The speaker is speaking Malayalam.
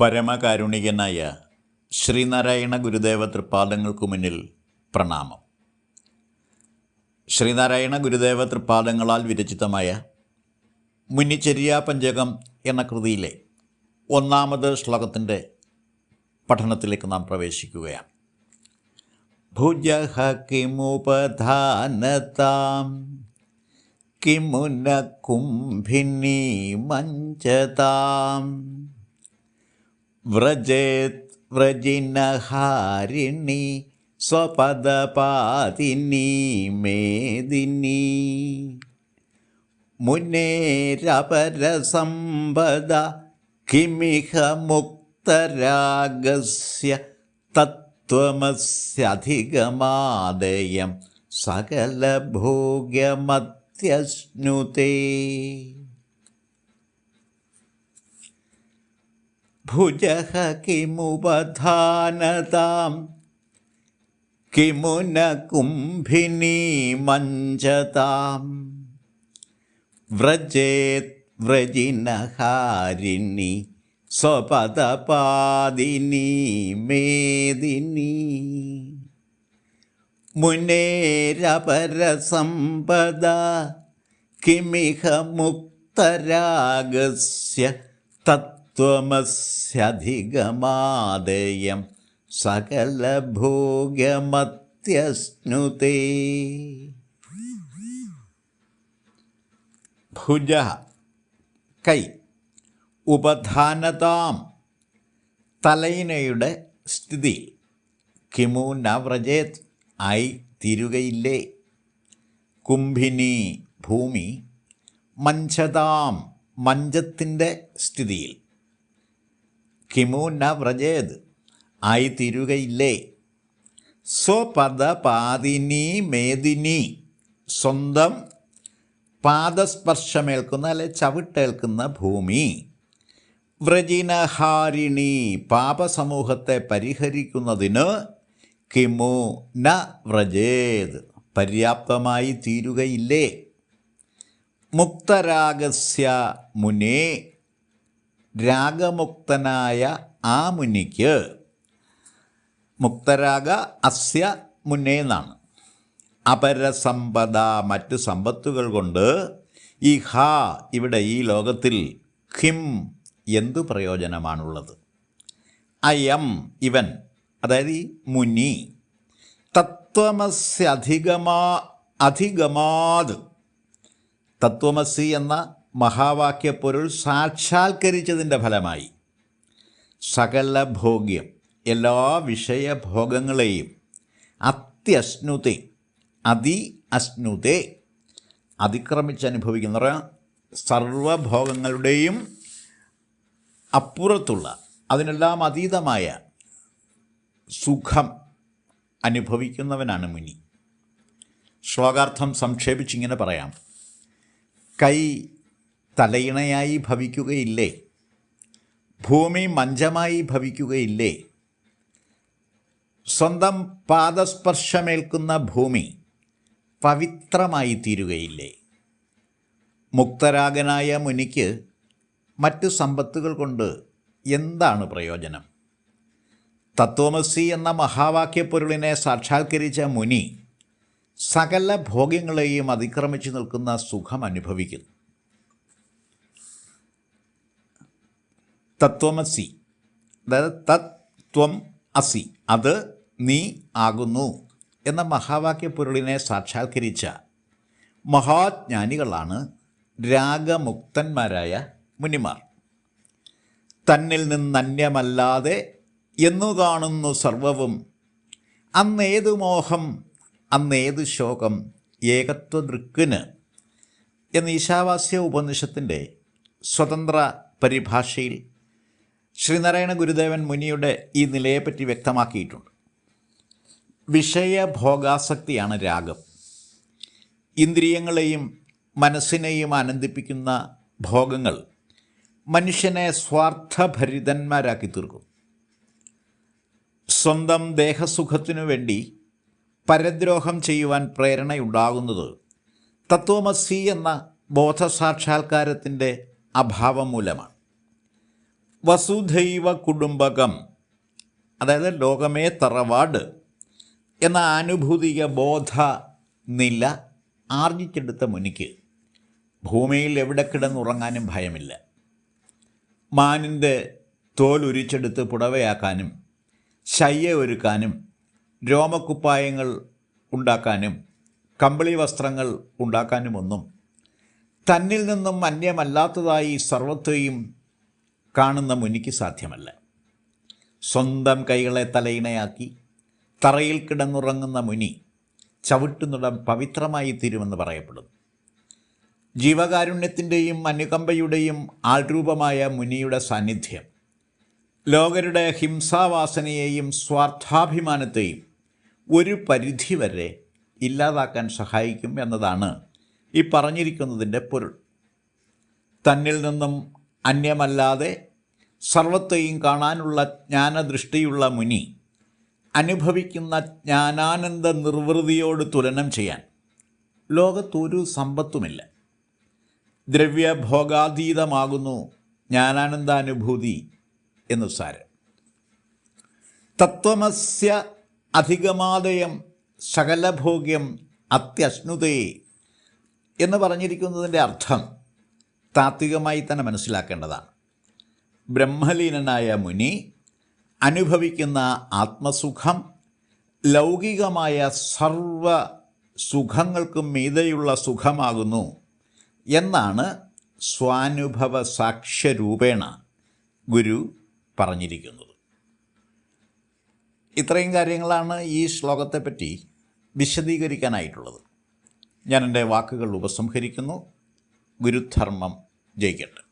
പരമകാരുണികനായ ശ്രീനാരായണ ഗുരുദേവ തൃപ്പാദങ്ങൾക്കു മുന്നിൽ പ്രണാമം. ശ്രീനാരായണ ഗുരുദേവ തൃപ്പാദങ്ങളാൽ വിരചിതമായ മുന്നിച്ചെരിയ പഞ്ചകം എന്ന കൃതിയിലെ ഒന്നാമത് ശ്ലോകത്തിന്റെ പഠനത്തിലേക്ക് നാം പ്രവേശിക്കുകയാണ്. ഭുജഹ കിമുപധാനതാം കിമുന കുംഭിനി മഞ്ചതാം വ്രജേത് വ്രജിനഹാരിണി സ്വപദപാതിനി മേദിനി മുനേരപരസമ്പദ കിമിഹ മുക്തരാഗസ്യ തത്വമസ്യധികമാദയം സകലഭോഗ്യമത്യശ്നുതേ ഭുജഃ കിമുപധാനതാം കിമുന കുംഭിനി മഞ്ചതാം വ്രജേത് വ്രജിനഹാരിണി സ്വപദപാദിനി മേദിനി മുനേരപരസമ്പദ കിമിഹ മുക്തരാഗസ്യ തത്വമസ്യധികമാദയം സകലഭോഗ്യമത്യശ്നുതേ ഭുജ കൈ ഉപധാനതാം തലയിനയുടെ സ്ഥിതി. കിമു നവ്രജേത് ആയി തീരുകയില്ലേ. കുംഭിനി ഭൂമി മഞ്ചതാം മഞ്ചത്തിന്റെ സ്ഥിതിയിൽ. കിമു വ്രജേത് ആയി തീരുകയില്ലേ സ്വപദ പാതിനി മേദിനി സ്വന്തം പാദസ്പർശമേൽക്കുന്ന അല്ലെ ചവിട്ടേൽക്കുന്ന ഭൂമി. വ്രജിനഹാരിണി പാപസമൂഹത്തെ പരിഹരിക്കുന്നതിന് കിമു ന വ്രജേത് പര്യാപ്തമായി തീരുകയില്ലേ മുക്തരാഗസ്യ മുനേ രാഗമുക്തനായ ആ മുനിക്ക് മുക്തരാഗ അസ്യ മുന്നേ എന്നാണ്. അപരസമ്പദ മറ്റ് സമ്പത്തുകൾ കൊണ്ട് ഈ ഹാ ഇവിടെ ഈ ലോകത്തിൽ ഹിം എന്തു പ്രയോജനമാണുള്ളത്? അയം ഇവൻ അതായത് ഈ മുനി തത്വമസ്യധികമാ അധികമാത്. തത്വമസി എന്ന മഹാവാക്യപ്പൊരുൾ സാക്ഷാത്കരിച്ചതിന്റെ ഫലമായി. സകല ഭോഗ്യം എല്ലാ വിഷയഭോഗങ്ങളെയും അത്യശ്നുതെ അതി അശ്നുതെ അതിക്രമിച്ചനുഭവിക്കുന്ന സർവഭോഗങ്ങളുടെയും അപ്പുറത്തുള്ള അതിനെല്ലാം അതീതമായ സുഖം അനുഭവിക്കുന്നവനാണ് മുനി. ശ്ലോകാർത്ഥം സംക്ഷേപിച്ചിങ്ങനെ പറയാം. കൈ തലയിണയായി ഭവിക്കുകയില്ലേ? ഭൂമി മഞ്ചമായി ഭവിക്കുകയില്ലേ? സ്വന്തം പാദസ്പർശമേൽക്കുന്ന ഭൂമി പവിത്രമായി തീരുകയില്ലേ? മുക്തരാഗനായ മുനിക്ക് മറ്റു സമ്പത്തുകൾ കൊണ്ട് എന്താണ് പ്രയോജനം? തത്വമസി എന്ന മഹാവാക്യപ്പൊരുളിനെ സാക്ഷാത്കരിച്ച മുനി സകല ഭോഗ്യങ്ങളെയും അതിക്രമിച്ചു നിൽക്കുന്ന സുഖം അനുഭവിക്കുന്നു തത്വമസി അതായത് തത്വം അസി. അത് നീ ആകുന്നു എന്ന മഹാവാക്യ പൊരുളിനെ സാക്ഷാത്കരിച്ച മഹാജ്ഞാനികളാണ് രാഗമുക്തന്മാരായ മുനിമാർ. തന്നിൽ നിന്നന്യമല്ലാതെ എന്നു കാണുന്നു സർവവും. അന്നേതു മോഹം അന്നേതു ശോകം ഏകത്വ ദൃക്കിന് എന്ന ഈശാവാസ്യ ഉപനിഷത്തിന്റെ സ്വതന്ത്ര പരിഭാഷയിൽ ശ്രീനാരായണ ഗുരുദേവൻ മുനിയുടെ ഈ നിലയെപ്പറ്റി വ്യക്തമാക്കിയിട്ടുണ്ട്. വിഷയഭോഗാസക്തിയാണ് രാഗം. ഇന്ദ്രിയങ്ങളെയും മനസ്സിനെയും ആനന്ദിപ്പിക്കുന്ന ഭോഗങ്ങൾ മനുഷ്യനെ സ്വാർത്ഥഭരിതന്മാരാക്കി തീർക്കും. സ്വന്തം ദേഹസുഖത്തിനു വേണ്ടി പരദ്രോഹം ചെയ്യുവാൻ പ്രേരണയുണ്ടാകുന്നത് തത്വമസി എന്ന ബോധസാക്ഷാത്കാരത്തിന്റെ അഭാവം മൂലമാണ്. വസുധൈവ കുടുംബകം അതായത് ലോകമേ തറവാട് എന്ന ആനുഭൂതിക ബോധ നില ആർജിച്ചെടുത്ത മുനിക്ക് ഭൂമിയിൽ എവിടെ കിടന്നുറങ്ങാനും ഭയമില്ല. മാനിന്റെ തോൽ ഉരിച്ചെടുത്ത് പുടവയാക്കാനും ശയ്യ ഒരുക്കാനും രോമക്കുപ്പായങ്ങൾ ഉണ്ടാക്കാനും കമ്പിളി വസ്ത്രങ്ങൾ ഉണ്ടാക്കാനുമൊന്നും തന്നിൽ നിന്നും അന്യമല്ലാത്തതായി സർവത്തെയും കാണുന്ന മുനിക്ക് സാധ്യമല്ല. സ്വന്തം കൈകളെ തലയിണയാക്കി തറയിൽ കിടന്നുറങ്ങുന്ന മുനി ചവിട്ടുന്നിടം പവിത്രമായി തീരുമെന്ന് പറയപ്പെടുന്നു. ജീവകാരുണ്യത്തിന്റെയും അനുകമ്പയുടെയും ആൾരൂപമായ മുനിയുടെ സാന്നിധ്യം ലോകരുടെ ഹിംസാവാസനയെയും സ്വാർത്ഥാഭിമാനത്തെയും ഒരു പരിധിവരെ ഇല്ലാതാക്കാൻ സഹായിക്കും എന്നതാണ് ഈ പറഞ്ഞിരിക്കുന്നതിന്റെ പൊരുൾ. തന്നിൽ നിന്നും അന്യമല്ലാതെ സർവത്തെയും കാണാനുള്ള ജ്ഞാനദൃഷ്ടിയുള്ള മുനി അനുഭവിക്കുന്ന ജ്ഞാനാനന്ദ നിർവൃതിയോട് തുലനം ചെയ്യാൻ ലോകത്തൊരു സമ്പത്തുമില്ല. ദ്രവ്യഭോഗാതീതമാകുന്നു ജ്ഞാനാനന്ദാനുഭൂതി എന്ന് സാരം. തത്വമസ്യ അധികമാദയം സകലഭോഗ്യം അത്യശ്നുതേ എന്ന് പറഞ്ഞിരിക്കുന്നതിന്റെ അർത്ഥം താത്വികമായി തന്നെ മനസ്സിലാക്കേണ്ടതാണ്. ബ്രഹ്മലീനനായ മുനി അനുഭവിക്കുന്ന ആത്മസുഖം ലൗകികമായ സർവ സുഖങ്ങൾക്കും മീതെയുള്ള സുഖമാകുന്നു എന്നാണ് സ്വാനുഭവ സാക്ഷ്യരൂപേണ ഗുരു പറഞ്ഞിരിക്കുന്നത്. ഇത്രയും കാര്യങ്ങളാണ് ഈ ശ്ലോകത്തെപ്പറ്റി വിശദീകരിക്കാനായിട്ടുള്ളത്. ഞാൻ എന്റെ വാക്കുകൾ ഉപസംഹരിക്കുന്നു. ഗുരുധർമ്മം ജയിക്കട്ടെ.